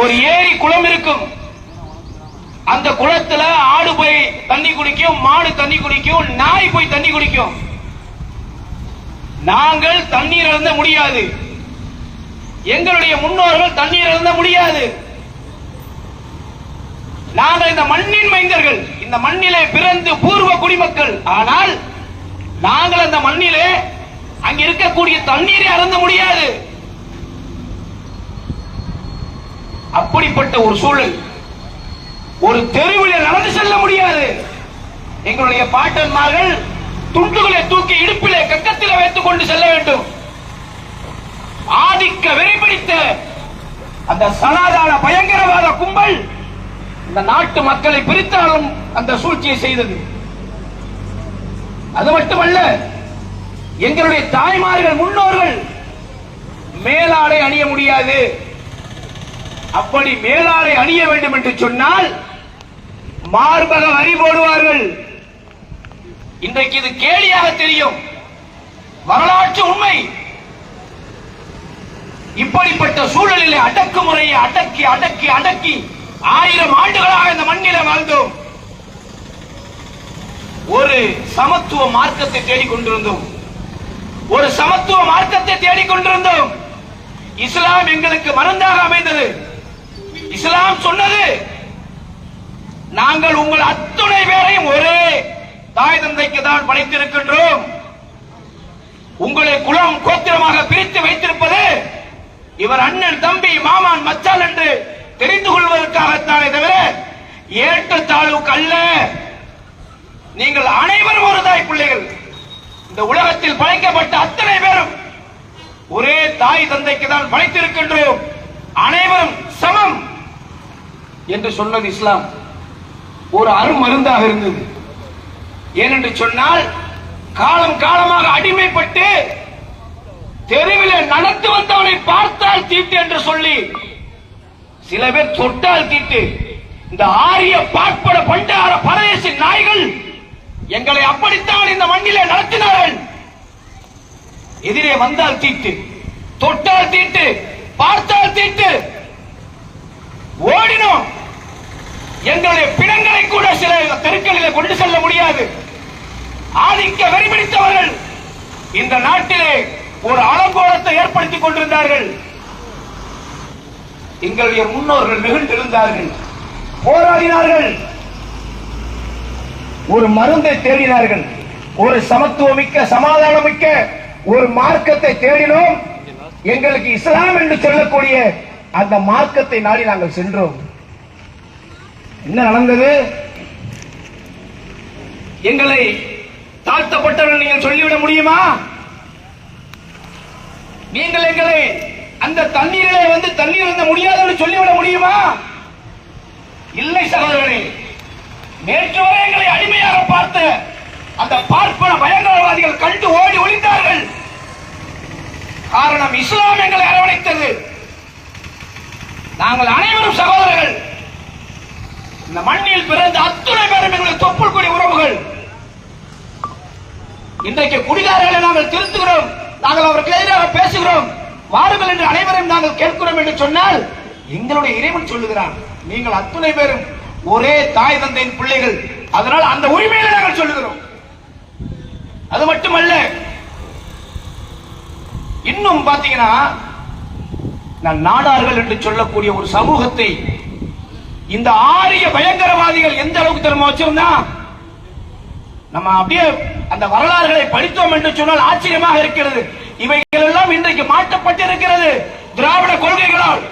ஒரு ஏரி குளம் இருக்கும். அந்த குளத்துல ஆடு போய் தண்ணி குடிக்கும் மாடு தண்ணி குடிக்கும் நாய் போய் தண்ணி குடிக்கும். நாங்கள் தண்ணீர் அருந்த முடியாது. எங்களுடைய முன்னோர்கள் தண்ணீர் அருந்த முடியாது. நாங்கள் இந்த மண்ணின் மைந்தர்கள். இந்த மண்ணிலே பிறந்து பூர்வ குடிமக்கள். ஆனால் நாங்கள் அந்த மண்ணிலே அங்க இருக்கக்கூடிய தண்ணீரை அருந்த முடியாது. அப்படிப்பட்ட ஒரு சூழல். ஒரு தெருவில் நடந்து செல்ல முடியாது. எங்களுடைய பாட்டன்மார்கள் துண்டுகளை தூக்கி இடுப்பிலே கக்கத்தில் வைத்துக் கொண்டு செல்ல வேண்டும். ஆதிக்க வெறிபிடித்த அந்த சனாதான பயங்கரவாத கும்பல் இந்த நாட்டு மக்களை பிரித்தாலும் அந்த சூழ்ச்சியை செய்தது. அது மட்டுமல்ல எங்களுடைய தாய்மார்கள் முன்னோர்கள் மேலாடை அணிய முடியாது. அப்படி மேலாடை அணிய வேண்டும் என்று சொன்னால் மார்பக வரி போடுவார்கள். இன்றைக்கு இது கேலியாக தெரியும். வரலாற்று உண்மை. இப்படிப்பட்ட சூழலிலே அடக்குமுறையை அடக்கி அடக்கி அடக்கி ஆயிரம் ஆண்டுகளாக இந்த மண்ணில வாழ்ந்தோம். ஒரு சமத்துவ மார்க்கத்தை தேடிக்கொண்டிருந்தோம் ஒரு சமத்துவ மார்க்கத்தை தேடிக்கொண்டிருந்தோம் இஸ்லாம் எங்களுக்கு மருந்தாக அமைந்தது. இஸ்லாம் சொன்னது. நாங்கள் உங்கள் அத்துணை பேரையும் ஒரே தாய் தந்தைக்கு தான் படைத்திருக்கின்றோம். உங்களை குலம் கோத்திரமாக பிரித்து வைத்திருப்பது இவர் அண்ணன் தம்பி மாமான் மச்சான் என்று தெரிந்து கொள்வதற்காகத்தானே தவிர ஏற்றத்தாழ்வுக்கு அல்ல. நீங்கள் அனைவரும் ஒரு தாய் பிள்ளைகள். இந்த உலகத்தில் படைக்கப்பட்ட அத்தனை பேரும் ஒரே தாய் தந்தைக்கு தான் படைத்திருக்கின்றோம். அனைவரும் சமம். என்று சொன்னது இஸ்லாம். ஒரு அருமருந்தாக இருந்தது. ஏனென்று சொன்னால் காலம் காலமாக அடிமைப்பட்டு தெருவிலே நடந்து வந்தவனை பார்த்தால் தீட்டு என்று சொல்லி சில பேர் தொட்டால் தீட்டு. இந்த ஆரிய பார்ப்பட பண்டார பரதேசி நாய்கள் எங்களை அப்படித்தான் இந்த மண்ணிலே நடத்தினார்கள். எதிரே வந்தால் தீட்டு தொட்டால் தீட்டு பார்த்தால் தீட்டு. ஓடினோம். எங்களுடைய பிணங்களை கூட சில தெருக்களில் கொண்டு செல்ல முடியாது. ஆதிக்க வெறிபிடித்தவர்கள் இந்த நாட்டிலே ஒரு அலங்கோலத்தை ஏற்படுத்திக் கொண்டிருந்தார்கள். எங்களுடைய முன்னோர்கள் மிகுந்திருந்தார்கள். போராடினார்கள். ஒரு மருந்தை தேடினார்கள். ஒரு சமத்துவமிக்க சமாதானமிக்க ஒரு மார்க்கத்தை தேடினோம். எங்களுக்கு இஸ்லாம் என்று சொல்லக்கூடிய அந்த மார்க்கத்தை நாடி நாங்கள் சென்றோம். என்ன நடந்தது? எங்களை தாழ்த்தப்பட்டவர்கள் நீங்கள் சொல்லிவிட முடியுமா? நீங்கள் எங்களை அந்த தண்ணீரிலே வந்து தண்ணீர் இருந்த முடியாதுன்னு சொல்லிவிட முடியுமா? இல்லை சகோதரனே நேற்று வரை எங்களை அடிமையாக பார்த்த அந்த பார்ப்பன பயங்கரவாதிகள் கண்டு ஓடி ஒளிந்தார்கள். காரணம் இஸ்லாம் எங்களை அரவணைத்தது. நாங்கள் அனைவரும் சகோதரர்கள் இந்த மண்ணில் பிறந்த அத்துணை பேரும் எங்களுக்கு தொப்புள் கூடிய உறவுகள். இன்றைக்கு குடிகாரர்களை நாங்கள் திருத்துகிறோம் நாங்கள் அவருக்கு எதிராக பேசுகிறோம். வாருங்கள் என்று அனைவரும் நாங்கள் கேட்கிறோம் என்று சொன்னால் எங்களுடைய இறைவன் சொல்லுகிறான் நீங்கள் அத்துணை பேரும் ஒரே தாய் தந்தையின் பிள்ளைகள். அதனால் அந்த உரிமையில நாங்கள் சொல்லுகிறோம். அது மட்டுமல்ல இன்னும் பாத்தீங்கன்னா நாடார்கள் என்று சொல்லக்கூடிய ஒரு சமூகத்தை இந்த ஆரிய பயங்கரவாதிகள் எந்த அளவுக்கு திறமை வச்சிருந்தா? நம்ம அப்படியே அந்த வரலாறுகளை படித்தோம் என்று சொன்னால் ஆச்சரியமாக இருக்கிறது. இவைகள் எல்லாம் இன்றைக்கு மாற்றப்பட்டிருக்கிறது திராவிட கொள்கைகளால்.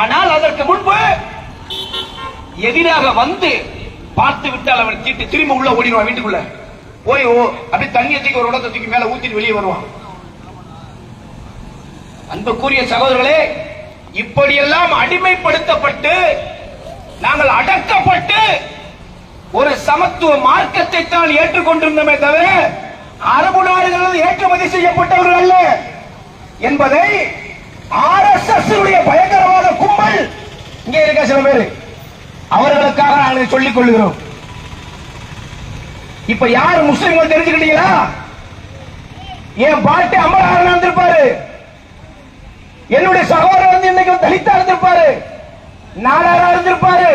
ஆனால் அதற்கு முன்பு எதிராக வந்து பார்த்து விட்டால் அவன் தீட்டு திரும்ப உள்ள ஓடிடுவான் வீட்டுக்குள்ள. போய் ஓ அப்படியே தண்ணியை தூக்கி ஒரு இடத்தை தூக்கி மேல ஊத்திட்டு வெளியே வருவான். அன்புக்குரிய சகோதரர்களே இப்படியெல்லாம் அடிமைப்படுத்தப்பட்டு நாங்கள் அடக்கப்பட்டு ஒரு சமத்துவ மார்க்கத்தை தான் ஏற்றுக்கொண்டிருந்தோமே தவிர அரபு நாடுகளில் ஏற்றுமதி செய்யப்பட்டவர்கள் அல்ல. என்பதை ஆர் எஸ் எஸ் பயங்கரவாத கும்பல் இங்கே இருக்க சில பேர் அவர்களுக்காக நாங்கள் சொல்லிக் கொள்கிறோம். இப்ப யார் முஸ்லிம்கள் தெரிஞ்சுக்கிட்டீங்களா? என் பாட்டு அமரஹாரன் வந்திருப்பாரு? என்னுடைய சகோதரர் வந்து இன்னைக்கு தலித்தா இருந்திருப்பாரு நாடாரா இருந்திருப்பாரு.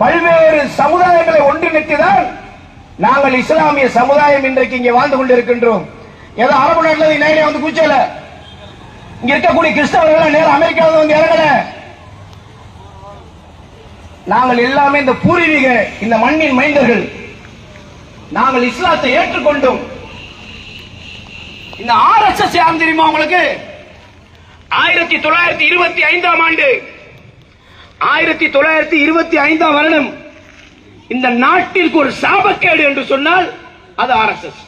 பல்வேறு சமுதாயங்களை ஒன்றிணைத்துதான் நாங்கள் இஸ்லாமிய சமுதாயம் இன்றைக்கு இங்கே வாழ்ந்து கொண்டிருக்கின்றோம். ஏதோ அரபு நாட்டில் நேரே வந்து கூச்சல. இங்க இருக்கக்கூடிய கிறிஸ்தவர்கள் நேரம் அமெரிக்காவில் வந்து இறங்கல. நாங்கள் எல்லாமே இந்த பூர்வீக இந்த மண்ணின் மைந்தர்கள். நாங்கள் இஸ்லாத்தை ஏற்றுக்கொண்டோம். இந்த ஆர் எஸ் எஸ் யாரும் தெரியுமா உங்களுக்கு? ஆயிரத்தி தொள்ளாயிரத்தி இருபத்தி ஐந்தாம் ஆண்டு. ஆயிரத்தி தொள்ளாயிரத்தி இருபத்தி ஐந்தாம் வருடம் இந்த நாட்டிற்கு ஒரு சாபக்கேடு என்று சொன்னால் அது ஆர் எஸ் எஸ்.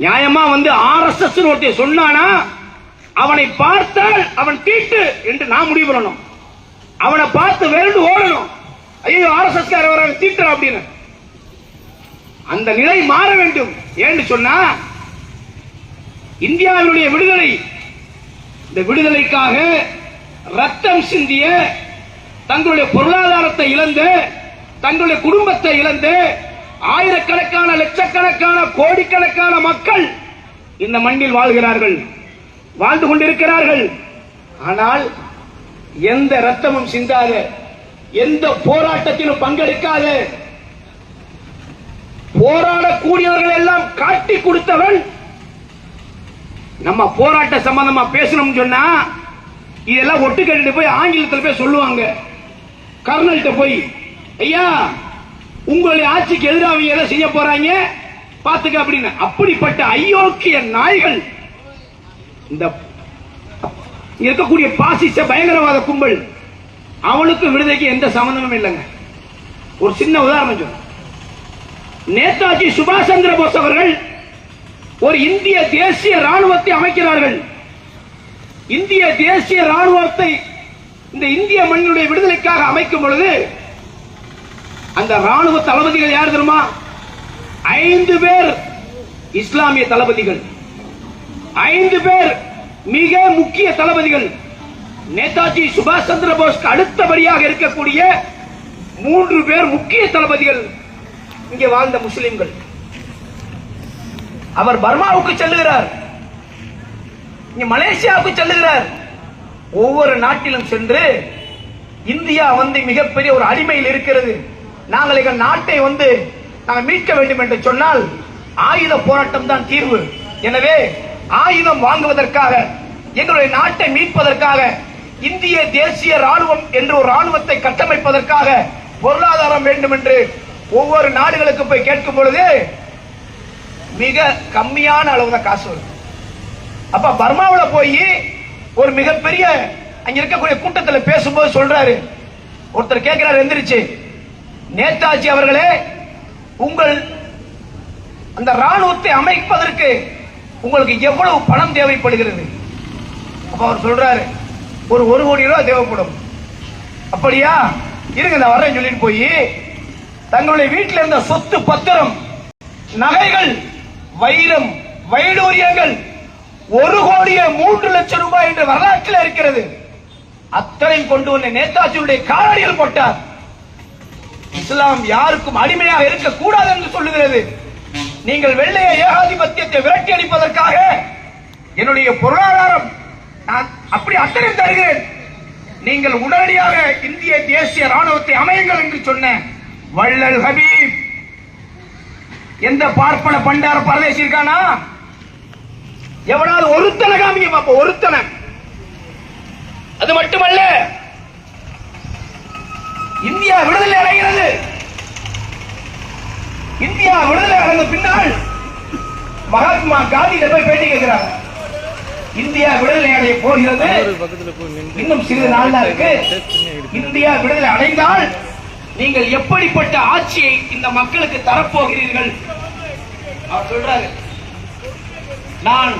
நியாயமா வந்து ஆர் எஸ் எஸ் ஒருத்தர் சொன்னானா அவனை பார்த்தால் அவன் தீட்டு என்று நான் முடிவு பண்ணணும். அவனை பார்த்து விரண்டு ஓடணும். ஐயோ ஆர் எஸ் எஸ் வர தீட்டுறா அப்படின்னு. அந்த நிலை மாற வேண்டும் ஏன்னு சொன்னா இந்தியாவினுடைய விடுதலை. இந்த விடுதலைக்காக ரத்தம் சிந்திய தங்களுடைய பொருளாதாரத்தை இழந்து தங்களுடைய குடும்பத்தை இழந்து ஆயிரக்கணக்கான லட்சக்கணக்கான கோடிக்கணக்கான மக்கள் இந்த மண்ணில் வாழ்கிறார்கள் வாழ்ந்து கொண்டிருக்கிறார்கள். ஆனால் எந்த ரத்தமும் சிந்தாத எந்த போராட்டத்திலும் பங்கெடுக்காத போராடக்கூடியவர்கள் எல்லாம் காட்டி கொடுத்தவன் நம்ம போராட்ட சம்பந்தமா பேசணும்னு சொன்னா இதெல்லாம் ஒட்டு கேட்டுட்டு போய் ஆங்கிலத்தில் போய் சொல்லுவாங்க. கர்னல்கிட்ட போய் ஐயா உங்களுடைய ஆட்சிக்கு எதிராக அவங்க எதை செய்ய போறாங்க? பாத்துக்க அப்படின்னு. அப்படிப்பட்ட ஐயோக்கிய நாய்கள். இந்த இருக்கக்கூடிய பாசிச பயங்கரவாத கும்பல் அவளுக்கு விடுதலைக்கு எந்த சம்பந்தமும் இல்லைங்க. ஒரு சின்ன உதாரணம் சொல்றேன். நேதாஜி சுபாஷ் சந்திர போஸ் அவர்கள் ஒரு இந்திய தேசிய ராணுவத்தை அமைக்கிறார்கள். இந்திய தேசிய ராணுவத்தை இந்த இந்திய மண்ணினுடைய விடுதலைக்காக அமைக்கும் பொழுது அந்த ராணுவ தளபதிகள் யார் தெரியுமா? ஐந்து பேர் இஸ்லாமிய தளபதிகள். ஐந்து பேர் மிக முக்கிய தளபதிகள். நேதாஜி சுபாஷ் சந்திர போஸ்க்கு அடுத்தபடியாக இருக்கக்கூடிய மூன்று பேர் முக்கிய தளபதிகள். இங்கே வாழ்ந்த முஸ்லிம்கள். அவர் பர்மாவுக்கு செல்லுகிறார். இங்க மலேசியாவுக்கு செல்லுகிறார். ஒவ்வொரு நாட்டிலும் சென்று இந்தியா வந்து மிகப்பெரிய ஒரு அடிமையில் இருக்கிறது. நாங்கள் எங்கள் நாட்டை வந்து நாங்கள் மீட்க வேண்டும் என்று சொன்னால் ஆயுத போராட்டம் தான் தீர்வு. எனவே ஆயுதம் வாங்குவதற்காக எங்களுடைய நாட்டை மீட்பதற்காக இந்திய தேசிய ராணுவம் என்று ஒரு ராணுவத்தை கட்டமைப்பதற்காக பொருளாதாரம் வேண்டும் என்று ஒவ்வொரு நாடுகளுக்கு போய் கேட்கும் பொழுது மிக கம்மியான அளவு தான் காசு வரும். அப்ப பர்மாவில் போய் ஒரு மிகப்பெரிய அங்க இருக்கக்கூடிய கூட்டத்தில் பேசும்போது சொல்றாரு. ஒருத்தர் கேட்கிறார் எந்திரிச்சு. நேதாஜி அவர்களே உங்கள் அந்த ராணுவத்தை அமைப்பதற்கு உங்களுக்கு எவ்வளவு பணம் தேவைப்படுகிறது? அப்ப அவர் சொல்றாரு ஒரு ஒரு கோடி ரூபாய் தேவைப்படும். அப்படியா? இருங்க நான் வரேன் சொல்லிட்டு போய் தங்களுடைய வீட்டில் இருந்த சொத்து பத்திரம் நகைகள் வைரம் வைடூரியங்கள் ஒரு கோடியே மூன்று லட்சம் ரூபாய் என்று வரலாற்றில் இருக்கிறது. அத்தனையும் கொண்டு வந்த நேதாஜியுடைய காலடியில் போட்டார். இஸ்லாம் யாருக்கும் அடிமையாக இருக்கக்கூடாது என்று சொல்லுகிறது. நீங்கள் வெள்ளைய ஏகாதிபத்தியத்தை விரட்டி அடிப்பதற்காக என்னுடைய பொருளாதாரம் நான் அப்படி அத்தனை தருகிறேன். நீங்கள் உடனடியாக இந்திய தேசிய ராணுவத்தை அமையுங்கள் என்று சொன்ன வள்ளல் ஹபீப். எந்த பார்ப்பன பண்டார பரதேசி இருக்கானா எவனாவது ஒருத்தனை காமிங்க பாப்ப ஒருத்தனை. அது மட்டுமல்ல இந்தியா விடுதலை அடைகிறது. இந்தியா விடுதலை அடைந்த பின்னால் மகாத்மா காந்தி போய் பேட்டி கேட்கிறார். இந்தியா விடுதலை அடைய போகிறது. இன்னும் சிறிது நாள் தான் இருக்கு இந்தியா விடுதலை அடைந்தால் நீங்கள் எப்படிப்பட்ட ஆட்சியை இந்த மக்களுக்கு தரப்போகிறீர்கள்? அவர் சொல்றாரு நான்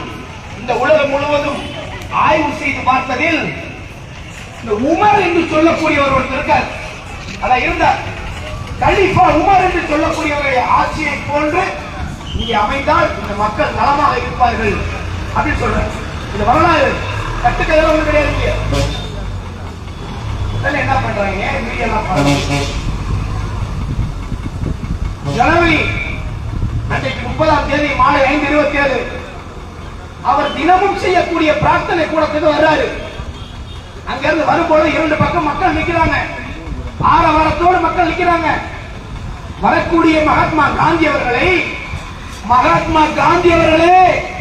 இந்த உலகம் முழுவதும் ஆய்வு செய்து பார்த்ததில் இந்த உமர் என்று சொல்லக்கூடியவர் ஒருத்தர் இருக்கார். அதான் இருந்தார் கண்டிப்பா உமர் என்று சொல்லக்கூடியவருடைய ஆட்சியை போன்று இங்கே அமைந்தால் இந்த மக்கள் நலமாக இருப்பார்கள் அப்படின்னு சொல்றாரு. இந்த வரலாறு கட்டுக்கதெல்லாம் கிடையாது என்ன பண்றாங்க? மீடியா எல்லாம் பண்றாங்க. ஜனவரி அன்றைக்கு முப்பதாம் தேதி மாலை ஐந்து இருபத்தி ஏழு அவர் தினமும் செய்யக்கூடிய பிரார்த்தனை கூடத்துக்கு வர்றாரு. அங்க இருந்து வரும்போது இரண்டு பக்கம் மக்கள் நிக்கிறாங்க. ஆரவாரத்தோடு மக்கள் நிக்கிறாங்க. வரக்கூடிய மகாத்மா காந்தி அவர்களை மகாத்மா காந்தி அவர்களே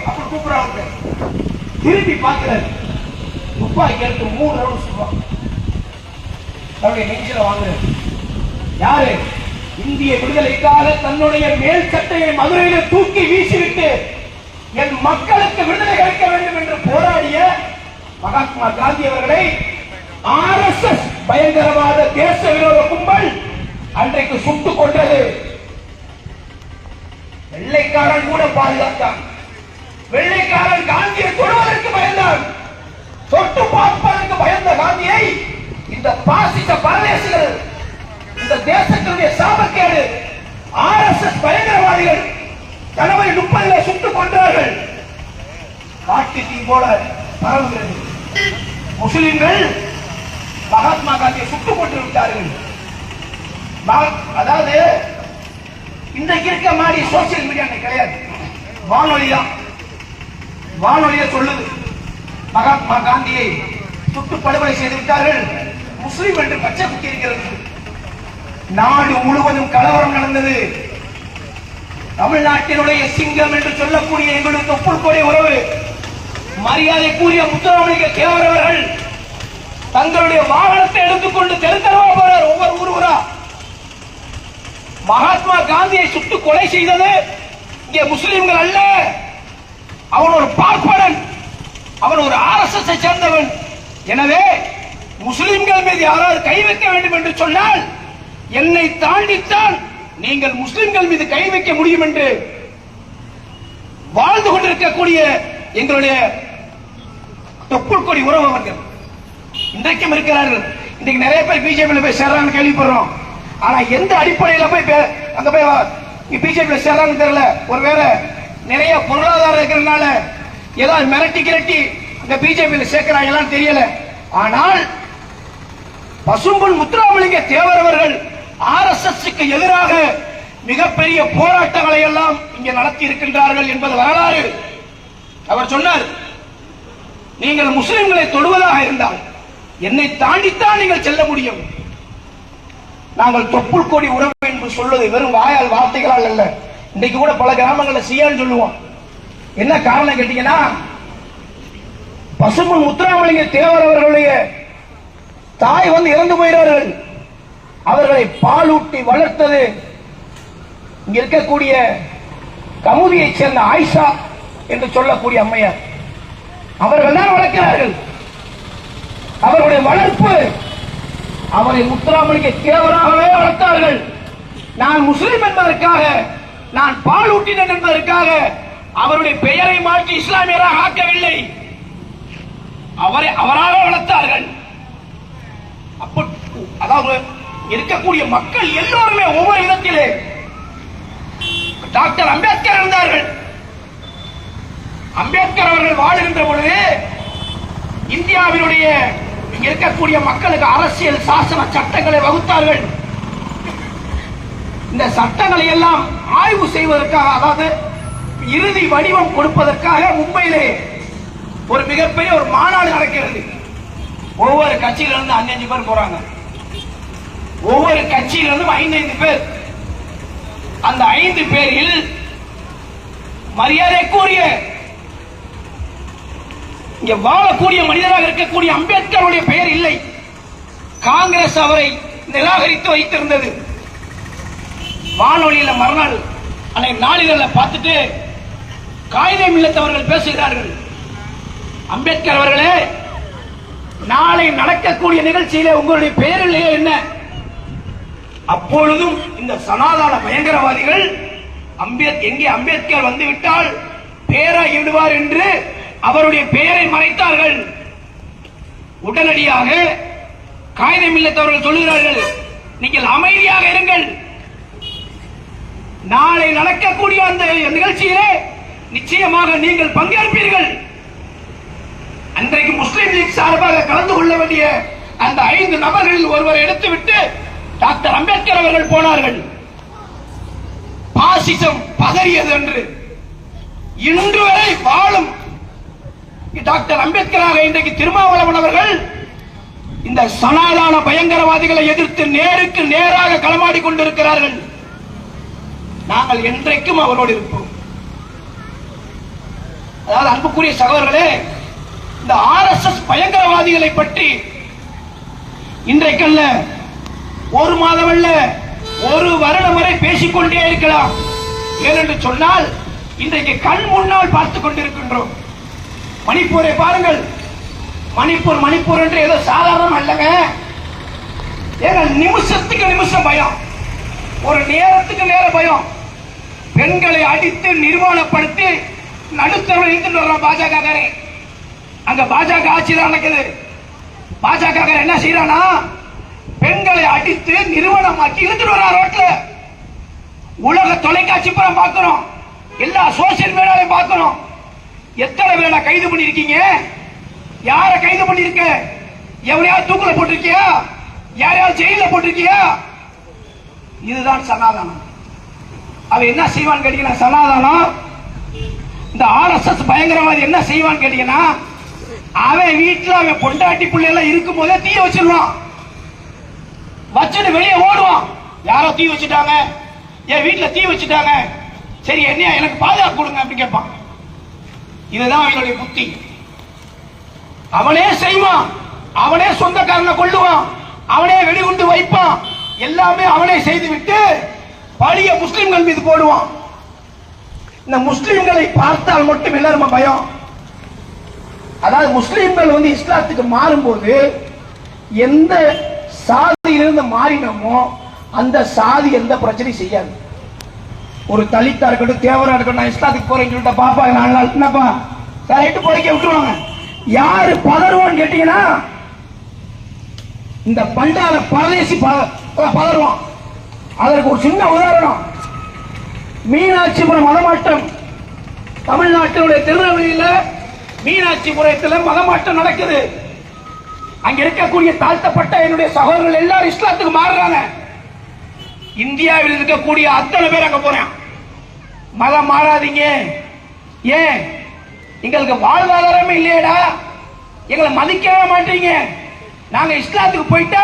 அப்படி கூப்பிடுறாங்க திரும்பி பார்க்கிறாரு. துப்பாக்கி எடுத்து மூணு ரவுண்ட் சுடுவாங்க தன்னுடைய நெஞ்சில வாங்குறாரு. யாரு? இந்திய விடுதலைக்காக தன்னுடைய மேல் சட்டையை மதுரையில தூக்கி வீசிவிட்டு என் மக்களுக்கு விடுதலை கிடைக்க வேண்டும் என்று போராடிய மகாத்மா காந்தி அவர்களை ஆர் எஸ் எஸ் பயங்கரவாத தேச விரோத கும்பல் அன்றைக்கு சுட்டுக் கொண்டது வெள்ளைக்காரன் கூட பாதுகாத்தான். வெள்ளைக்காரன் காந்தியை தொடுவதற்கு பயந்தான். தொட்டு பார்ப்பதற்கு பயந்த காந்தியை இந்த பாசித்த பரதேசிகள் இந்த தேசத்தினுடைய சாபக்கேடு ஆர் எஸ் எஸ் பயங்கரவாதிகள் ஜனவரி முப்பதுல சுட்டுக் கொண்டார்கள். காட்டு தீ போல பரவுகிறது. முஸ்லிம்கள் மகாத்மா காந்தியை சுட்டுக் கொண்டு விட்டார்கள். அதாவது இன்றைக்கு இருக்க மாதிரி சோசியல் மீடியா கிடையாது. வானொலியா வானொலிய சொல்லுது. மகாத்மா காந்தியை சுட்டு படுகொலை செய்து விட்டார்கள். முஸ்லிம் என்று பச்சை குத்தி இருக்கிறது. நாடு முழுவதும் கலவரம் நடந்தது. தமிழ்நாட்டினுடைய சிங்கம் என்று சொல்லக்கூடிய எங்களுக்கு ஒப்புக்கொடைய உறவு. மரியாதைக்குரிய முத்துராமலிங்க தேவரவர்கள் தங்களுடைய வாகனத்தை எடுத்துக்கொண்டு தெருத்தரவா போறார் ஒவ்வொரு ஊர் ஊரா. மகாத்மா காந்தியை சுட்டு கொலை செய்தது இங்கே முஸ்லிம்கள் அல்ல. அவன் ஒரு பார்ப்பனன். அவன் ஒரு ஆர்எஸ்எஸ் சேர்ந்தவன். எனவே முஸ்லிம்கள் மீது யாராவது கை வைக்க வேண்டும் என்று சொன்னால் என்னை தாண்டித்தான் நீங்கள் முஸ்லிம்கள் மீது கை வைக்க முடியும் என்று வாழ்ந்து கொண்டிருக்கக்கூடிய எங்களுடைய தொப்புள் கொடி உறவு அவர்கள். இன்றைக்கும் இருக்கிறார்கள். இன்னைக்கு நிறைய பேர் பிஜேபியில் போய் சேர்றான்னு கேள்விப்படுறோம். ஆனா எந்த அடிப்படையில போய் அங்க போய் பிஜேபியில் சேர்றான்னு தெரியல. ஒருவேளை நிறைய பொருளாதாரம் இருக்கிறதுனால ஏதாவது மிரட்டி கிரட்டி இந்த பிஜேபியில் சேர்க்கிறாங்களான்னு தெரியல. ஆனால் பசும்புல் முத்துராமலிங்க தேவர் அவர்கள் ஆர்எஸ்எஸ்க்கு எதிராக மிகப்பெரிய போராட்டங்களை எல்லாம் இங்கே நடத்தி இருக்கின்றார்கள் என்பது வரலாறு. அவர் சொன்னார் நீங்கள் முஸ்லிம்களை தொடுவதாக இருந்தால் என்னை தாண்டித்தான் நீங்கள் செல்ல முடியும். நாங்கள் தொப்புள் கொடி உறவு என்று சொல்வது வெறும் வாயால் வார்த்தைகளால் அல்ல. இன்னைக்கு கூட பல கிராமங்களில் சியான்னு சொல்லுவோம். என்ன காரணம் கேட்டீங்கன்னா பசுமன் முத்துராமலிங்க தேவர் அவர்களுடைய தாய் வந்து இறந்து போயிறார்கள். அவர்களை பாலூட்டி வளர்த்தது இங்க இருக்கக்கூடிய கமுதியைச் சேர்ந்த ஆயிஷா என்று சொல்லக்கூடிய அம்மையார். அவர்கள் தான் வளர்க்கிறார்கள். அவருடைய வளர்ப்பு அவரை முத்துராமலிங்க தேவராகவே வளர்த்தார்கள். நான் முஸ்லிம் என்பதற்காக நான் பாலூட்டினன் என்பதற்காக அவருடைய பெயரை மாற்றி இஸ்லாமியராக ஆக்கவில்லை. அவரை அவராக வளர்த்தார்கள். அப்ப அதாவது இருக்கக்கூடிய மக்கள் எல்லோருமே ஒவ்வொரு இடத்திலே டாக்டர் அம்பேத்கர் இருந்தார்கள். அம்பேத்கர் அவர்கள் வாழுகின்ற பொழுது இந்தியாவினுடைய இருக்கக்கூடிய மக்களுக்கு அரசியல் சாசன சட்டங்களை வகுத்தார்கள். இந்த சட்டங்களை எல்லாம் ஆய்வு செய்வதற்காக அதாவது இறுதி வடிவம் கொடுப்பதற்காக மும்பையிலே ஒரு மிகப்பெரிய ஒரு மாநாடு நடக்கிறது. ஒவ்வொரு கட்சியில இருந்து அஞ்சு பேர் போறாங்க. ஒவ்வொரு கட்சியிலிருந்தும் ஐந்து பேர். அந்த ஐந்து பேரில் மரியாதைக்குரிய இங்க வாழக்கூடிய மனிதராக இருக்கக்கூடிய அம்பேத்கருடைய பெயர் இல்லை. காங்கிரஸ் அவரை நிராகரித்து வைத்திருந்தது. வானொலியில மறுநாள் அன்னைக்கு நாளிதழில் பார்த்துட்டு காகிதம் இல்லத்தவர்கள் பேசுகிறார்கள். அம்பேத்கர் அவர்களே நாளை நடக்கக்கூடிய நிகழ்ச்சியிலே உங்களுடைய பெயர் இல்லையே என்ன? அப்பொழுதும் இந்த சனாதன பயங்கரவாதிகள் அம்பேத் எங்கே அம்பேத்கர் வந்துவிட்டால் பேராகி விடுவார் என்று அவருடைய பெயரை மறைத்தார்கள். உடனடியாக காகிதம் இல்லத்தவர்கள் சொல்லுகிறார்கள் நீங்கள் அமைதியாக இருங்கள். நாளை நடக்கக்கூடிய அந்த நிகழ்ச்சியிலே நிச்சயமாக நீங்கள் பங்கேற்பீர்கள். அன்றைக்கு முஸ்லிம் லீக் சார்பாக கலந்து கொள்ள வேண்டிய அந்த ஐந்து நபர்களில் ஒருவரை எடுத்துவிட்டு டாக்டர் அம்பேத்கர் அவர்கள் போனார்கள். பாசிசம் பதறியது என்று. இன்று வரை வாழும் டாக்டர் அம்பேத்கராக இன்றைக்கு திருமாவளவன் அவர்கள் இந்த சனாதான பயங்கரவாதிகளை எதிர்த்து நேருக்கு நேராக களமாடி கொண்டிருக்கிறார்கள். நாங்கள் என்றைக்கும் அவரோடு இருப்போம். அதாவது அன்புக்குரிய சகோதரர்களே இந்த ஆர்எஸ்எஸ் பயங்கரவாதிகளை பற்றி இன்றைக்கல்ல ஒரு மாதம் அல்ல ஒரு வருடம் வரை பேசிக்கொண்டே இருக்கலாம். ஏனென்று சொன்னால் இன்றைக்கு கண் முன்னால் பார்த்துக் கொண்டிருக்கின்றோம். மணிப்பூரை பாருங்கள். மணிப்பூர் மணிப்பூர் என்று ஏதோ சாதாரணம் அல்லங்க. ஏன்னா நிமிஷத்துக்கு நிமிஷம் பயம். ஒரு நேரத்துக்கு நேர பயம். பெண்களை அடித்து நிர்வாணப்படுத்தி நடுத்தரவில் இழுத்துட்டு வர்றான் பாஜக அங்க பாஜக ஆட்சி தான் நடக்குது. பாஜக என்ன செய்யறானா பெண்களை அடித்து நிறுவனமாக்கி இழுத்துட்டு வர்றான் ரோட்ல. உலக தொலைக்காட்சி படம் பார்க்கிறோம் எல்லா சோசியல் மீடியாவையும் பார்க்கிறோம் எத்தனை பேரை கைது பண்ணிருக்கீங்க யார கைது பண்ணிருக்க எவனையாவது தூக்குல போட்டிருக்கியா? யாரையாவது ஜெயில போட்டிருக்கியா? இதுதான் சனாதனம். அவன் என்ன செய்வான்னு கேட்டீங்கன்னா சனாதனம் இந்த ஆர்எஸ்எஸ் பயங்கரவாதி என்ன செய்வான்னு கேட்டீங்கன்னா அவன் வீட்டுல அவன் பொண்டாட்டி பிள்ளை எல்லாம் இருக்கும் போதே தீய வச்சிருவான். வச்சுட்டு வெளியே ஓடுவான். யாரோ தீ வச்சுட்டாங்க. என் வீட்டுல தீ வச்சுட்டாங்க. சரி என்ன எனக்கு பாதுகாப்பு கொடுங்க அப்படி கேட்பான். இதுதான் அவனுடைய புத்தி. அவனே செய்வான். அவனே சொந்தக்காரனை கொள்ளுவான் அவனே வெடிகுண்டு வைப்பான். எல்லாமே அவனே செய்துவிட்டு பழிய முஸ்லிம்கள் மீது போடுவான். இந்த முஸ்லிம்களை பார்த்தால் மட்டும் எல்லாரும் பயம். அதாவது முஸ்லிம்கள் வந்து இஸ்லாத்துக்கு மாறும்போது எந்த சா சாதியிலிருந்து மாறினோமோ அந்த சாதி எந்த பிரச்சனையும் செய்யாது. ஒரு தலித்தா இருக்கட்டும் தேவரா இருக்கட்டும் நான் இஸ்லாத்துக்கு போறேன்னு சொல்லிட்டு பாப்பா நாலு நாள் என்னப்பா? கரெக்ட் போறீங்க விட்டுருவாங்க. யாரு பதறுவான்னு கேட்டீங்கன்னா இந்த பண்டார பரதேசி பத- பதறுவான். அதற்கு ஒரு சின்ன உதாரணம். மீனாட்சிபுரம் மதமாட்டம். தமிழ்நாட்டினுடைய திருநெல்வேலியில மீனாட்சிபுரத்தில் மதமாட்டம் நடக்குது. அங்க இருக்கக்கூடிய தாழ்த்தப்பட்ட என்னுடைய சகோதரர்கள் எல்லாரும் இஸ்லாத்துக்கு மாறுறாங்க. இந்தியாவில் இருக்கக்கூடிய அத்தனை பேர் அங்க போறேன் மதம் மாறாதீங்க. ஏன்? எங்களுக்கு வாழ்வாதாரமே இல்லையடா. எங்களை மதிக்கவே மாட்டீங்க. நாங்க இஸ்லாத்துக்கு போயிட்டா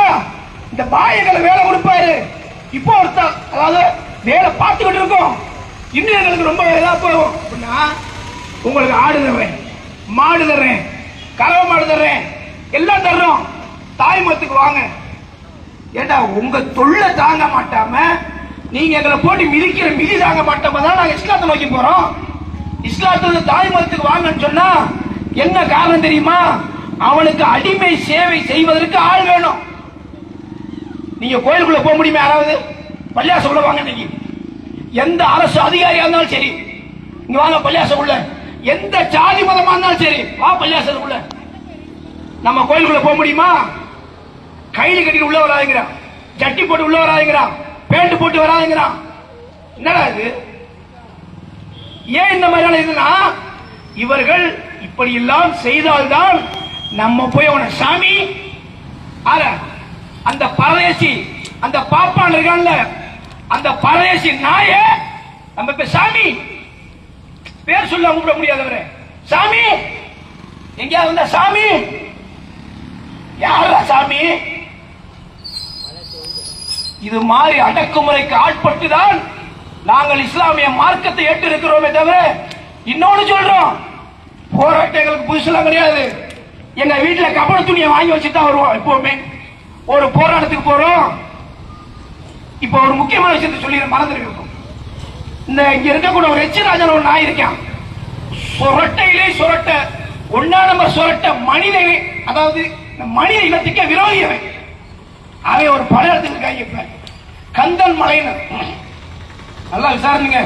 இந்த பாய் எங்களை வேலை கொடுப்பாரு. இப்போ ஒருத்தர் அதாவது வேலை பார்த்துக்கிட்டு இருக்கோம். இன்னும் எங்களுக்கு ரொம்ப இதா போகும். அப்படின்னா உங்களுக்கு ஆடு தர்றேன். மாடு தர்றேன். கலவை மாடு தர்றேன். எல்லாம் தர்றோம். தாய்மத்துக்கு வாங்க. ஏண்டா உங்க தொல்லை தாங்க மாட்டாம நீங்க எங்களை போட்டு மிதிக்கிற மிதி தாங்க மாட்டாம தான் நாங்க இஸ்லாத்தை நோக்கி போறோம். இஸ்லாத்துல தாய் மதத்துக்கு வாங்கன்னு சொன்னா என்ன காரணம் தெரியுமா? அவனுக்கு அடிமை சேவை செய்வதற்கு ஆள் வேணும். நீங்க கோயிலுக்குள்ள போக முடியுமா யாராவது? பள்ளியாசம் உள்ள வாங்க நீங்க எந்த அரசு அதிகாரியா இருந்தாலும் சரி. இங்க வாங்க பள்ளியாசம் உள்ள எந்த ஜாதி மதமா இருந்தாலும் சரி. வா பள்ளியாசத்துக்குள்ள நம்ம கோயிலுக்குள்ள போக முடியுமா? கைலி கட்டிட்டு உள்ள வராதுங்கிறான் ஜட்டி போட்டு உள்ள வராதுங்கிறான் பேண்ட் போட்டு வராதுங்கிறான் என்னடா இது? ஏன் இந்த மாதிரியான இதுனா இவர்கள் இப்படி எல்லாம் செய்தால்தான் நம்ம போய் அவன சாமி ஆற அந்த பரதேசி அந்த பாப்பான் இருக்கான்ல அந்த பரதேசி நாய நம்ம இப்ப சாமி. பேர் சொல்ல கூப்பிட முடியாதவரே சாமி! எங்கேயாவது வந்தா சாமி! யாரா சாமி? இது மாதிரி அடக்குமுறைக்கு ஆட்பட்டுதான் நாங்கள் இஸ்லாமிய மார்க்கத்தை ஏற்று இருக்கிறோமே தவிர இன்னொன்னு சொல்றோம். போராட்டம் எங்களுக்கு புதுசுலாம் கிடையாது. எங்க வீட்டுல கபட துணியை வாங்கி வச்சுதான் தான் வருவோம் எப்பவுமே. ஒரு போராட்டத்துக்கு போறோம். இப்ப ஒரு முக்கியமான விஷயத்தை சொல்லி மறந்துருக்கோம் இந்த இங்க இருக்கக்கூடிய ஒரு எச் ராஜன் ஒரு நாய் இருக்கான். சுரட்டையிலே சுரட்ட ஒன்னா நம்பர் சுரட்ட மனிதனே அதாவது இந்த மனித இனத்துக்கே விரோதி அவன். அவன் ஒரு படம் எடுத்துருக்காங்க இப்ப கந்தன் மலைன்னு நல்லா விசாரணைங்க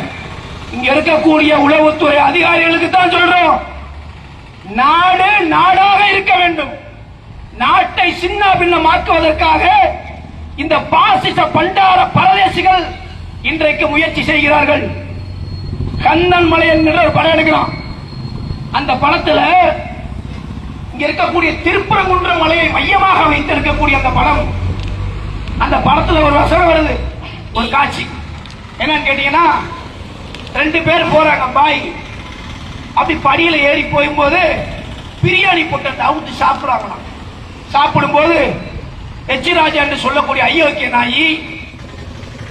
இங்க இருக்கக்கூடிய உளவுத்துறை அதிகாரிகளுக்கு தான் சொல்றோம். நாடு நாடாக இருக்க வேண்டும். நாட்டை சின்ன பின்னமாக்குவதற்காக இந்த பாசிச பண்டார பரதேசிகள் இன்றைக்கு முயற்சி செய்கிறார்கள். கந்தன் மலை என்கிற ஒரு படம் எடுக்கலாம். அந்த படத்துல இங்க இருக்கக்கூடிய திருப்பரங்குன்ற மலையை மையமாக வைத்திருக்கக்கூடிய அந்த படம் அந்த படத்துல ஒரு வசனம் வருது ஒரு காட்சி. என்னன்னு கேட்டீங்கன்னா ரெண்டு பேர் போறாங்க பாய். அப்படி படியில ஏறி போகும்போது பிரியாணி பொட்டத்தை அவுத்து சாப்பிடுறாங்களாம். சாப்பிடும்போது எச்சிராஜா என்று சொல்லக்கூடிய ஐயோக்கிய நாயி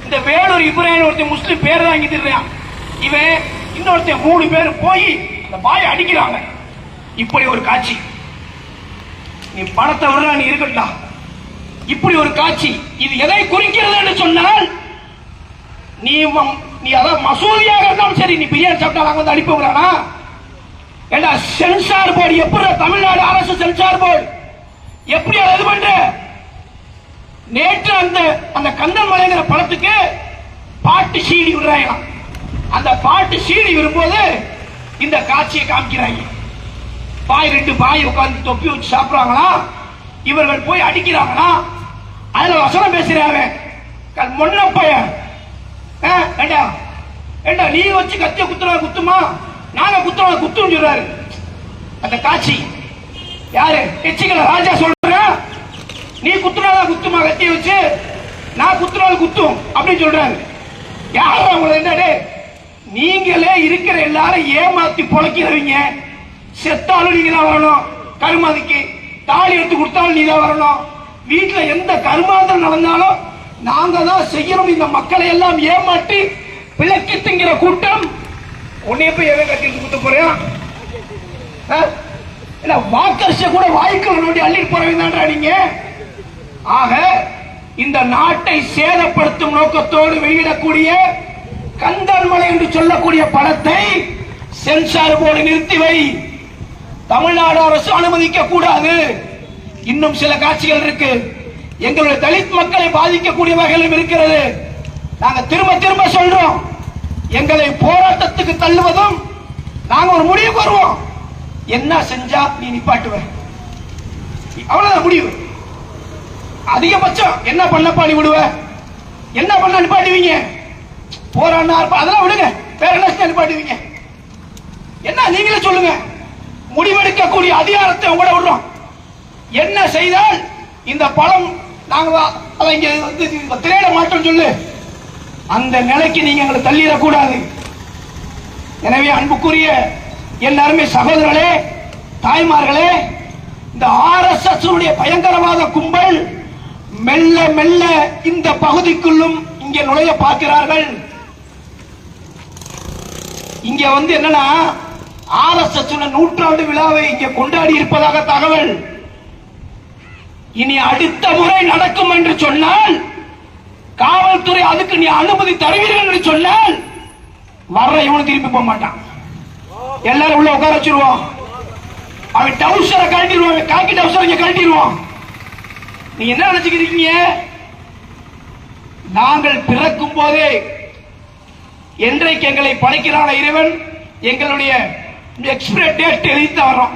இந்த வேலூர் இப்ராஹிம் ஒருத்தன் முஸ்லீம் பேர் தான் இங்க திருறான் இவன் இன்னொருத்தன் மூணு பேர் போய் அந்த பாய் அடிக்கிறாங்க. இப்படி ஒரு காட்சி. நீ பணத்தை விடுறா நீ இருக்கட்டா. இப்படி ஒரு காட்சி இது எதை குறிக்கிறது என்று சொன்னால் நீ நீ அதான் மசூதியாக இருந்தாலும் சரி நீ பிரியாணி சாப்பிட்டா நாங்க வந்து விடுறானா ஏண்டா சென்சார் போர்டு எப்படி தமிழ்நாடு அரசு சென்சார் போர்டு? எப்படி அதை இது பண்ற? நேற்று அந்த அந்த கந்தன் மலைங்கிற படத்துக்கு பாட்டு சீடி விடுறாங்க அந்த பாட்டு சீடி விடும்போது இந்த காட்சியை காமிக்கிறாங்க. பாய் ரெண்டு பாய் உட்கார்ந்து தொப்பி வச்சு சாப்பிடுறாங்களா? இவர்கள் போய் அடிக்கிறாங்களா? அதுல வசனம் பேசுறாங்க. முன்ன மொன்ன பையன் ஆ, ஏண்டா? ஏண்டா நீ வச்சு கத்திய குத்துறா குத்துமா? நாங்க குத்துறோம் குத்துன்னு சொல்றாரு. அந்த காட்சி. யாரு? எச்சிக்கல ராஜா சொல்ற. நீ குத்துனாதான் குத்துமா கத்திய வச்சு? நான் குத்துனாலும் குத்தும் அப்படின்னு சொல்றாரு. யார் அவங்கள என்னடே நீங்களே இருக்கிற எல்லாரும் ஏமாத்தி பொழைக்கிறவங்க. செத்தாலும் நீங்க தான் வரணும். கருமாதிக்கு தாலி எடுத்து கொடுத்தாலும் நீ தான் வரணும். வீட்டுல எந்த கருமாந்தம் நடந்தாலும் நாங்க தான் செய்யணும். இந்த மக்களை எல்லாம் ஏமாற்றி விளக்கி திங்கிற கூட்டம். உன்னைய போய் எதை கட்டி கொடுத்து போறியா ஆ? இல்ல வாக்கரிச கூட வாய்க்குள்ள நோண்டி அள்ளிட்டு போறவங்க நீங்க? ஆக இந்த நாட்டை சேதப்படுத்தும் நோக்கத்தோடு வெளியிடக்கூடிய கந்தன்மலை என்று சொல்லக்கூடிய படத்தை சென்சார் போர்டு நிறுத்தி வை. தமிழ்நாடு அரசு அனுமதிக்க கூடாது. இன்னும் சில காட்சிகள் இருக்கு. எங்களுடைய தலித் மக்களை பாதிக்கக்கூடிய வகையிலும் இருக்கிறது. நாங்க திரும்ப திரும்ப சொல்றோம். எங்களை போராட்டத்துக்கு தள்ளுவதும் நாங்க ஒரு முடிவுக்கு வருவோம். என்ன செஞ்சா நீ நிப்பாட்டுவ? அவ்வளவுதான் முடிவு. அதிகபட்சம் என்ன பண்ணப்பா நீ விடுவ? என்ன பண்ண நிப்பாட்டுவீங்க? போராடினா அதெல்லாம் விடுங்க. வேற என்ன நிப்பாட்டுவீங்க? என்ன நீங்களே சொல்லுங்க. முடிவெடுக்கக்கூடிய அதிகாரத்தை உங்கள விடுறோம். என்ன செய்தால் இந்த பழம் நாங்கள் அதை வந்து திரையிட மாட்டோம் சொல்லு. அந்த நிலைக்கு நீங்க எங்களை தள்ளிடக்கூடாது. எனவே அன்புக்குரிய எல்லாருமே சகோதரர்களே தாய்மார்களே இந்த ஆர் எஸ் எஸ் பயங்கரவாத கும்பல் மெல்ல மெல்ல இந்த பகுதிக்குள்ளும் இங்கே நுழைய பார்க்கிறார்கள். இங்க வந்து என்னன்னா ஆர்எஸ்எஸ் நூற்றாண்டு விழாவை இங்கே கொண்டாடி இருப்பதாக தகவல். இனி அடுத்த முறை நடக்கும் என்று சொன்னால் காவல்துறை அதுக்கு நீ அனுமதி தருவீர்கள் என்று சொன்னால் வர்ற இவனு திருப்பி போக மாட்டான். எல்லாரும் உள்ள உட்கார வச்சிருவோம். அவன் டவுசரை கழட்டிடுவான் காக்கி டவுசர் இங்க கழட்டிடுவான். நீங்க என்ன நினைச்சுக்கிறீங்க நாங்கள் பிறக்கும் போதே என்றைக்கு எங்களை படைக்கிறான இறைவன் எங்களுடைய எக்ஸ்பிரஸ் டேட் எழுதி தான் வரோம்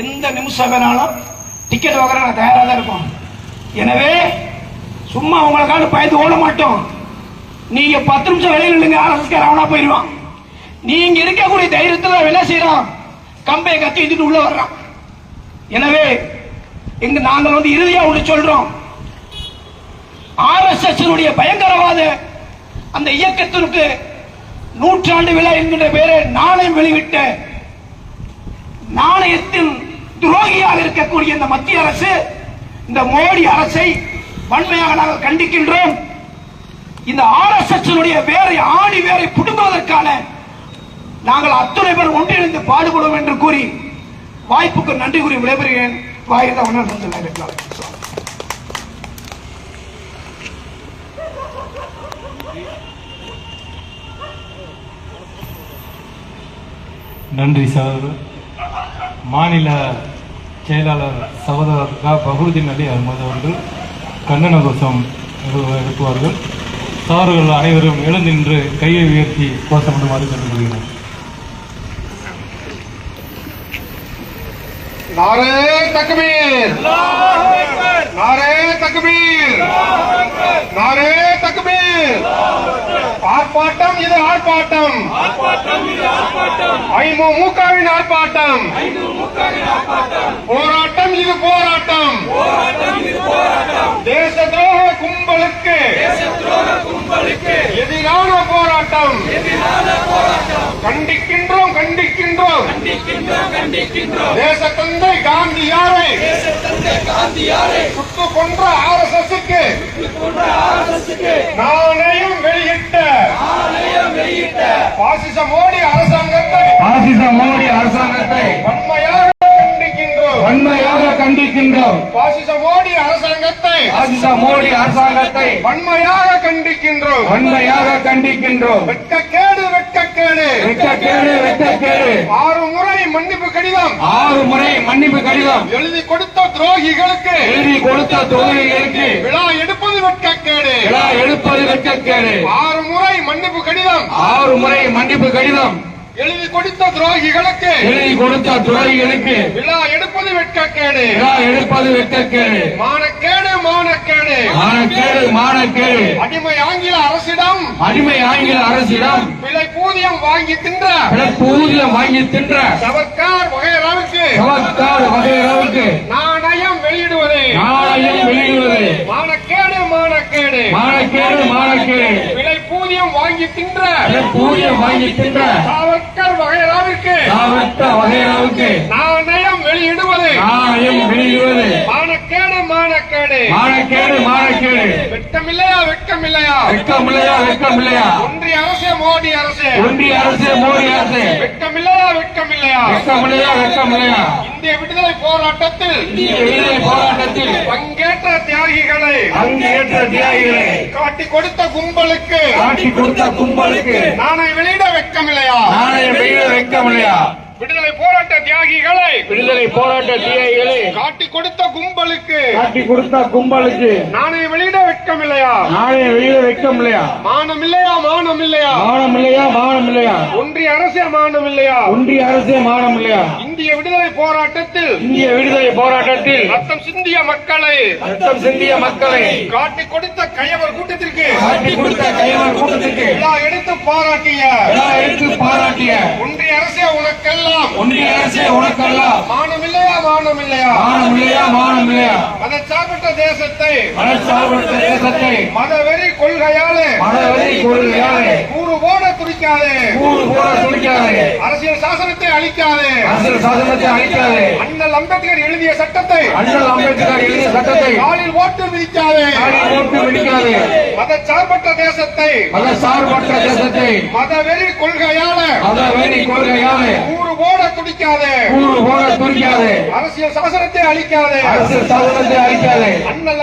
எந்த நிமிஷம் வேணாலும் டிக்கெட் வாங்குற நான் தயாராக தான் இருக்கும் எனவே சும்மா உங்களுக்கான பயந்து ஓட மாட்டோம். நீங்க பத்து நிமிஷம் வெளியில் இல்லைங்க ஆர்எஸ்கார அவனா போயிடுவான். நீங்க இருக்கக்கூடிய தைரியத்தில் வேலை செய்யறோம் கம்பையை கத்தி இதுட்டு உள்ள வர்றான். எனவே இங்கு நாங்கள் வந்து இறுதியா ஒன்று சொல்றோம். ஆர்எஸ்எஸ் பயங்கரவாத அந்த இயக்கத்திற்கு நூற்றாண்டு விழா என்கின்ற பெயரை நாணயம் வெளிவிட்ட நாணயத்தின் துரோகியாக இருக்கக்கூடிய இந்த மத்திய அரசு இந்த மோடி அரசை வன்மையாக நாங்கள் கண்டிக்கின்றோம். இந்த ஆர்எஸ்எஸ் வேரை ஆணி வேரை புடுங்குவதற்கான நாங்கள் அத்துணை பேர் ஒன்றிணைந்து பாடுபடுவோம் என்று கூறி வாய்ப்புக்கு நன்றி கூறி விடைபெறுகிறேன். வாயில உணர்ந்து இருக்கலாம் நன்றி சகோதரர் மாநில செயலாளர் சகோதரர் க. பகுருதீன் அலி அகமது அவர்கள் கண்டன கோஷம் எழுப்புவார்கள் சார்கள் அனைவரும் எழுந்தின்று கையை உயர்த்தி கோஷமிடுமாறு கேட்டுக்கொள்கிறோம் नारे तकबीर नारे तकबीर नारे तकबीर ஆர்ப்பாட்டம் இது ஆர்ப்பாட்டம் ஐமுகவின் ஆர்ப்பாட்டம் போராட்டம் இது போராட்டம் தேச துரோக கும்பலுக்கு எதிரான போராட்டம் கண்டிக்கின்றோம் கண்டிக்கின்றோம் தேசத்தந்தை காந்தியாரை சுட்டு கொன்ற ஆர் எஸ் நாணயம் வெளியிட்ட பாசிச மோடி அரசாங்கத்தை பாசிச மோடி அரசாங்கத்தை வன்மையாக கண்டிக்கின்றோம். பாசிச மோடி அரசாங்கத்தை. பாசிச மோடி அரசாங்கத்தை. வன்மையாக கண்டிக்கின்றோம். வன்மையாக கண்டிக்கின்றோம். வெட்கக்கேடு வெட்கக்கேடு. வெட்டக்கேடு வெட்டக்கேடு ஆறு முறை மன்னிப்பு கடிதம். ஆறு முறை மன்னிப்பு கடிதம். எழுதி கொடுத்த துரோகிகளுக்கு. எழுதி கொடுத்த தொகுதிகளுக்கு விழா எடுப்பது வெட்கக்கேடு. விழா எடுப்பது வெட்டக்கேடு ஆறு முறை மன்னிப்பு கடிதம். ஆறு முறை மன்னிப்பு கடிதம். எழுதி கொடுத்த துரோகிகளுக்கு எழுதி கொடுத்த துறைகளுக்கு விழா எடுப்பது வெட்கக்கேடு. விழா எடுப்பது வெட்டக்கேடு மானக்கேடு மானக்கேடு. மானக்கேடு மானக்கேடு. அடிமை ஆங்கில அரசிடம் அடிமை ஆங்கில அரசிடம் விலை பூதியம் வாங்கி தின்ற. பிறப்பு ஊதியம் வாங்கி தின்ற சவர்கார் வகையராவுக்கு சவக்காடு வகையளவுக்கு நாணயம் வெளியிடுவது. நாளையும் வெளியிடுவது. மானக்கேடு மானக்கேடு. மானக்கேடு மானக்கேடு. விலை பூதியம் வாங்கி தின்ற. பிறப்பு ஊதியம் வாங்கி தின்ற. சாவட்ட வகையளவுக்கு நாணயம் வெளியிடுவது. நாளையும் வெளியிடுவது. மானக்கேடு மானக்கேடு. மானக்கேடு மானக்கேடு. வெட்கமில்லையா வெட்கமில்லையா? வெட்கமில்லையா வெட்கமில்லையா? ஒன்றிய அரசே மோடி அரசே. ஒன்றிய அரசு மோடி அரசு. வெட்கமில்லையா வெட்கமில்லையா? வெட்கமில்லையா வெட்கமில்லையா? இந்திய விடுதலை போராட்டத்தில் இந்திய விடுதலை போராட்டத்தில் பங்கேற்ற தியாகிகளை பங்கேற்ற தியாகிகளை காட்டி கொடுத்த கும்பலுக்கு காட்டி கொடுத்த கும்பலுக்கு நாணை வெளியிட வெட்கமில்லையா நாணயம் வெளியிட வெட்கமில்லையா விடுதலை போராட்ட தியாகிகளை விடுதலை போராட்ட தியாகிகளை காட்டி கொடுத்த கும்பலுக்கு காட்டி கொடுத்த கும்பலுக்கு நாணை வெளியிட வெட்கமில்லையா நாணயம் வெளியிட வெட்கமில்லையா மானம் இல்லையா மானம் இல்லையா மானம் இல்லையா மானம் இல்லையா? ஒன்றிய அரசே மானம் இல்லையா? ஒன்றிய அரசே மானம் இல்லையா? இந்திய விடுதலை போராட்டத்தில் இந்திய விடுதலை போராட்டத்தில் ரத்தம் சிந்திய மக்களை ரத்தம் சிந்திய மக்களை காட்டி கொடுத்த கயவர் கூட்டத்திற்கு காட்டி கொடுத்த கைவர் கூட்டத்துக்கு விழா எடுத்து பாராட்டிய விழா எடுத்து பாராட்டிய ஒன்றிய அரசே உனக்கெல்லாம் ஒன்றிய அரசே உனக்கெல்லாம் மானம் இல்லையா மானம் இல்லையா? மானம் இல்லையா மானம் இல்லையா? மதச்சார்பற்ற தேசத்தை மனசார்பற்ற தேசத்தை மதவெறி கொள்கையாலே மனவெறி கொள்கையாலே கூறு போட துடிக்காதே கூறு போட துடிக்காதே அரசியல் சாசனத்தை அழிக்காதே. அரசியல் சாசனத்தை அழிக்காதே. அண்ணல் அம்பேத்கர் எழுதிய சட்டத்தை அண்ணல் அம்பேத்கர் எழுதிய சட்டத்தை காலில் ஓட்டு விதிக்காதே. காலில் போட்டு பிடிக்காதே மதச்சார்பற்ற தேசத்தை மதசார்பற்ற தேசத்தை மதவெறி கொள்கையால மதவெறி கொள்கையாலே கூறு போட துடிக்காதே கூறு போட துடிக்காதே அரசியல் சாசனத்தை அழிக்காதே. அரசியல் சாசனத்தை அழிக்காதே. அண்ணல்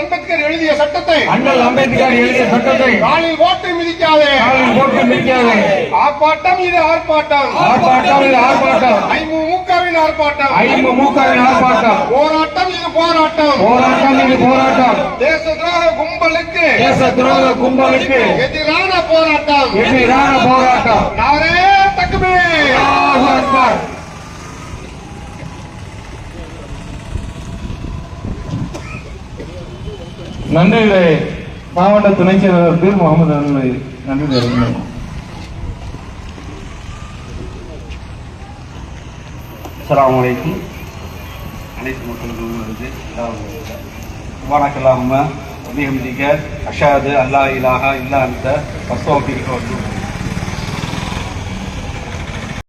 சட்டத்தை. அண்ணல் அம்பேத்கர் எழுதிய சட்டத்தை. காலில் ஓட்டு மிதிக்காதே. காலில் போட்டு பிடிக்காதே ஆர்ப்பாட்டம் இது ஆர்ப்பாட்டம். ஆர்ப்பாட்டம் இது ஆர்ப்பாட்டம். ஐமுகவின் ஆர்ப்பாட்டம். ஐமுகவின் ஆர்ப்பாட்டம். போராட்டம் இது போராட்டம். போராட்டம் இது போராட்டம். தேச துரோக கும்பலுக்கு. தேச துரோக கும்பலுக்கு. எதிரான போராட்டம். எதிரான போராட்டம். நாரே தக்குமே. அல்லாஹு அக்பர். நன்றிகளை மாவட்ட துணைச் செயலாளருக்கு முகமது அன்மை நன்றி தெரிவிக்கிறோம் அஸ்ஸலாமு வலைக்கும் அனைத்து மக்களுக்கும் வந்து சுபானக்கல்லாம அதிகமிக்க அஷாது அல்லா இலாகா இல்லா அந்த பஸ்வாபிக்கு